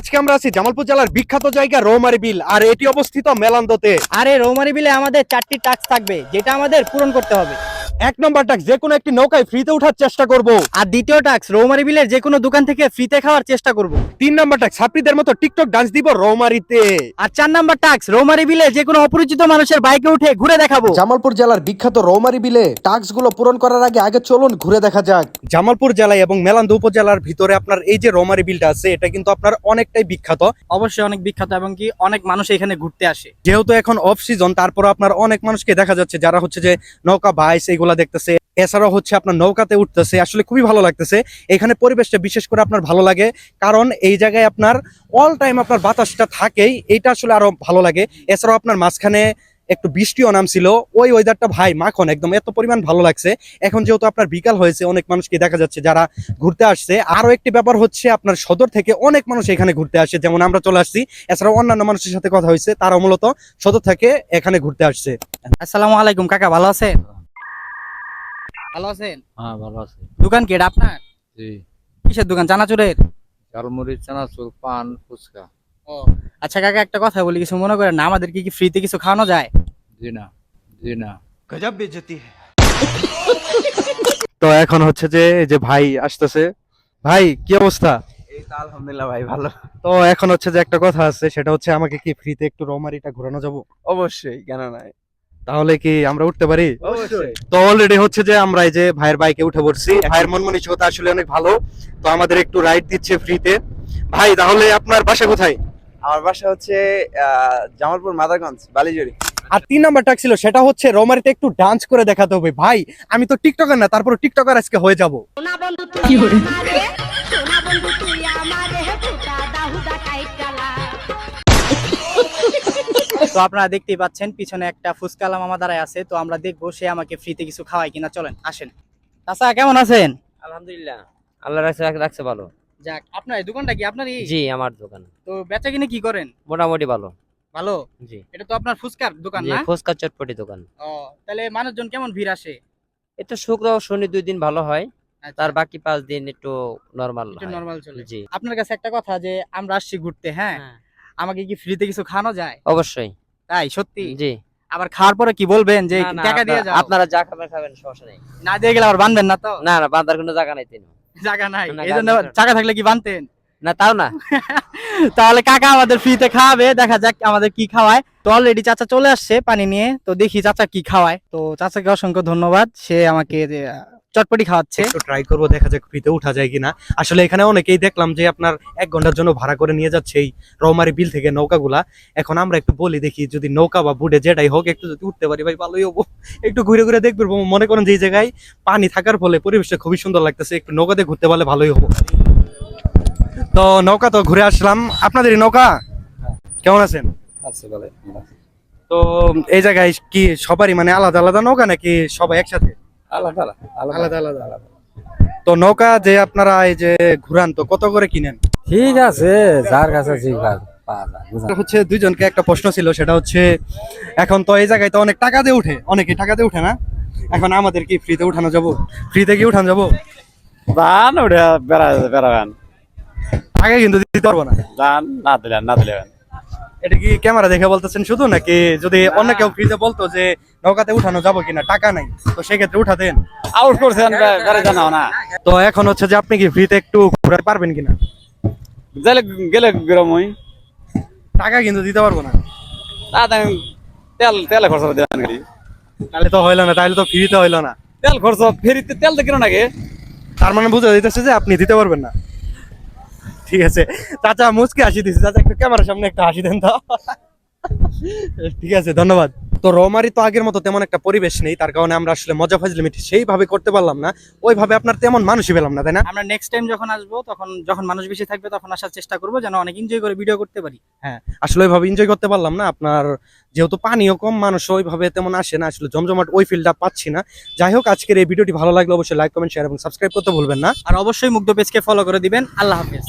আজকে আমরা আছি জামালপুর জেলার বিখ্যাত জায়গা রৌমারি বিল, আর এটি অবস্থিত মেলান্দতে। আরে রৌমারি বিলে আমাদের চারটি টাস্ক থাকবে, যেটা আমাদের পূরণ করতে হবে। এক নম্বর টাক যে কোনো একটি নৌকায় ফ্রিতে ওঠার চেষ্টা করব। আর দ্বিতীয় টাস্ক রৌমারি বিলের যে কোনো দোকান থেকে ফ্রিতে খাওয়ার চেষ্টা করব। তিন নম্বর টাক ছাত্রীদের মতো টিকটক ডান্স দিব রৌমারিতে। আর চার নাম্বার টাস্ক রৌমারি বিলে যে কোনো অপরিচিত মানুষের বাইকে উঠে ঘুরে দেখাবো। জামালপুর জেলার বিখ্যাত রৌমারি বিলে টাস্কগুলো পূরণ করার আগে আগে চলুন ঘুরে দেখা যাক। জামালপুর জেলায় এবং মেলান্দ উপজেলার ভিতরে আপনার এই যে রৌমারি বিলটা আছে এটা কিন্তু আপনার অনেকটাই বিখ্যাত। অবশ্যই অনেক বিখ্যাত এবং কি অনেক মানুষ এখানে ঘুরতে আসে। যেহেতু এখন অফ সিজন তারপর আপনার অনেক মানুষকে দেখা যাচ্ছে যারা হচ্ছে যে নৌকা বাইস এগুলা দেখতেছে, এছাড়াও হচ্ছে আপনার নৌকাতে উঠতেছে, আসলে খুবই ভালো লাগতেছে। এখানে পরিবেশটা বিশেষ করে আপনার ভালো লাগে, কারণ এই জায়গায় আপনার অল টাইম আপনার বাতাসটা থাকেই, এইটা আসলে আরও ভালো লাগে। এছাড়াও আপনার মাঝখানে একটু বৃষ্টিও নামছিল, ওই ওয়েদারটা ভাই মাখন একদম, এত পরিমাণ ভালো লাগছে। এখন যেহেতু আপনার বিকাল হয়েছে, অনেক মানুষকে দেখা যাচ্ছে যারা ঘুরতে আসছে। আরও একটি ব্যাপার হচ্ছে আপনার সদর থেকে অনেক মানুষ এখানে ঘুরতে আসে, যেমন আমরা চলে আসছি, এছাড়াও অন্যান্য মানুষের সাথে কথা হয়েছে তারা মূলত সদর থেকে এখানে ঘুরতে আসছে। আসসালামু আলাইকুম, কাকা ভালো আছেন? ভালো আছেন? হ্যাঁ ভালো আছে। দোকান কি এটা আপনার? জি। কিসের দোকান? চানাচুরের? ঝালমুড়ি চানাচুর পান ফুচকা। ও আচ্ছা কাকা একটা কথা বলি কিছু মনে করেন না আমাদের কি কি ফ্রিতে কিছু খাওয়ানো যায়? জি না জি না। তো এখন হচ্ছে যে এই যে ভাই আসতেছে। ভাই কি অবস্থা? আলহামদুলিল্লাহ ভাই ভালো। তো এখন হচ্ছে যে একটা কথা আছে সেটা হচ্ছে আমাকে কি ফ্রিতে একটু রৌমারিটা ঘোরানো যাব? অবশ্যই কেন নাই? তাহলে কি আমরা উঠতে পারি? তো অলরেডি হচ্ছে যে আমরা এই যে ভাইয়ের বাইকে উঠে পড়ছি। ভাইয়ের মন মানসিকতা আসলে অনেক ভালো। তো আমাদের একটু রাইড দিচ্ছে ফ্রিতে ভাই তাহলে আপনার বাসা কোথায়? আমার বাসা হচ্ছে আহ, জামালপুর মাদারগঞ্জ বালিজুরি আর তিন নাম্বার নাম্বারটা ছিল সেটা হচ্ছে রোমারিতে একটু ডান্স করে দেখাতে হবে। ভাই আমি তো টিকটকার না তারপর টিকটকার আজকে হয়ে যাব। সোনা বন্ধু তুই তো আপনারা দেখতেই পাচ্ছেন পিছনে একটা ফুচকালা মামা দাঁড়ায় আছে তো আমরা দেখব সে আমাকে ফ্রিতে কিছু খাওয়ায় কিনা। চলেন আসেন। চাচা কেমন আছেন? আলহামদুলিল্লাহ আল্লাহ রাখছে রাখছে ভালো। যাক আপনার এই দোকানটা কি আপনারই? জি আমার দোকান। তো বেচা কিনে কি করেন? মোটামুটি ভালো। ভালো? জি। এটা তো আপনার ফুচকার দোকান না? ফুচকা চটপটি দোকান। ও তাহলে মানুষজন কেমন ভিড় আসে? এটা শুক্র ও শনি দুই দিন ভালো হয়। আচ্ছা, তার বাকি পাঁচ দিন একটু নরমাল একটু নরমাল চলে। জি। আপনার কাছে একটা কথা যে আমরা আসছি ঘুরতে হ্যাঁ? হ্যাঁ, আমাকে কি ফ্রিতে কিছু খাওয়ানো যায়? অবশ্যই। তাই? সত্যি? জি। আবার খাওয়ার পরে কি বলবেন যে টাকা দিয়ে যাও? আপনারা যা খাবেন খাবেন সমস্যা নেই। না দিয়ে গেলে আবার বানবেন না তো? না না বাঁধার কোনো জায়গা নাই তিন। জায়গা নাই। এই জন্য টাকা থাকলে কি বানতেন? না তাও না। তাহলে কাকা আমাদের ফ্রিতে খাওয়াবে দেখা যাক আমাদের কি খাওয়ায়। তো অলরেডি চাচা চলে আসছে পানি নিয়ে তো দেখি চাচা কি খাওয়ায়। তো চাচাকে অসংখ্য ধন্যবাদ। সে আমাকে চটপটি খাওয়াচ্ছে। একটু ট্রাই করব দেখা যাক ফ্রিতে উঠা যায় কিনা। আসলে এখানে অনেকেই দেখলাম যে আপনার এক ঘণ্টার জন্য ভাড়া করে নিয়ে যাচ্ছে এই রৌমারি বিল থেকে নৌকাগুলা। এখন আমরা একটু বলি দেখি যদি নৌকা বা বুডে যেটাই হোক একটু যদি উঠতে পারি ভাই ভালোই হব। একটু ঘুরে ঘুরে দেখবে মনে করেন যে জায়গায় পানি থাকার ফলে পরিবেশটা খুবই সুন্দর লাগতেছে একটু নৌকাতে ঘুরতে পারলে ভালোই হব। তো নৌকা তো ঘুরে আসলাম। আপনাদের এই নৌকা? কেমন আছেন? তো এই জায়গায় কি সবারই মানে আলাদা আলাদা নৌকা নাকি সবাই একসাথে? আলাদা আলাদা আলাদা আলাদা তো নৌকা যে আপনারা এই যে ঘুরান তো কত করে কিনেন? ঠিক আছে যার কাছে? হচ্ছে দুইজনকে একটা প্রশ্ন ছিল সেটা হচ্ছে এখন তো এই জায়গায় তো অনেক টাকা দিয়ে উঠে অনেকে টাকা দিয়ে উঠে না? এখন আমাদের কি ফ্রিতে উঠানো যাব? ফ্রিতে কি উঠানো যাব? যান ওটা বেড়া বেড়াবেন। আগে কিন্তু দিতে পারব না। যান না দিলেন না দিলেন। এটা কি ক্যামেরা দেখে বলতেছেন শুধু নাকি যদি অন্য কেউ ফ্রিতে বলতো যে নৌকাতে উঠানো যাব কিনা টাকা নাই? তো সেক্ষেত্রে উঠাতেন। আউট করছেন জানাও না। তো এখন হচ্ছে যে আপনি কি ফ্রিতে একটু ঘুরাতে পারবেন কিনা? গেলে গেলে গরমই টাকা কিন্তু দিতে পারব না। তেল তেল খরচ দেন তাহলে তো হইল না তাহলে তো ফ্রিতে হইল না। তেল খরচ ফেরিতে তেল তো কিনো নাকি তার মানে বুঝে দিতেছে যে আপনি দিতে পারবেন না। ঠিক আছে। চাচা মুচকে হাসি দিচ্ছে চাচা একটু ক্যামেরার সামনে একটা হাসি দেন তো। ঠিক আছে ধন্যবাদ। তো রোমারি তো আগের মতো তেমন একটা পরিবেশ নেই তার কারণে আমরা আসলে মজা ফাজলিমি সেইভাবে করতে পারলাম না। ওইভাবে আপনার তেমন মানুষই পেলাম না তাই না? আমরা নেক্সট টাইম যখন আসব তখন যখন মানুষ বেশি থাকবে তখন আসার চেষ্টা করব যেন অনেক এনজয় করে ভিডিও করতে পারি। হ্যাঁ আসলে ওইভাবে এনজয় করতে পারলাম না। আপনার যেহেতু পানিও কম মানুষ ওইভাবে তেমন আসে না। আসলে জমজমাট ওই ফিলটা পাচ্ছি না। যাই হোক আজকের এই ভিডিওটি ভালো লাগলে অবশ্যই লাইক কমেন্ট শেয়ার এবং সাবস্ক্রাইব করতে ভুলবেন না। আর অবশ্যই মুগ্ধ পেজকে ফলো করে দিবেন। আল্লাহ হাফেজ।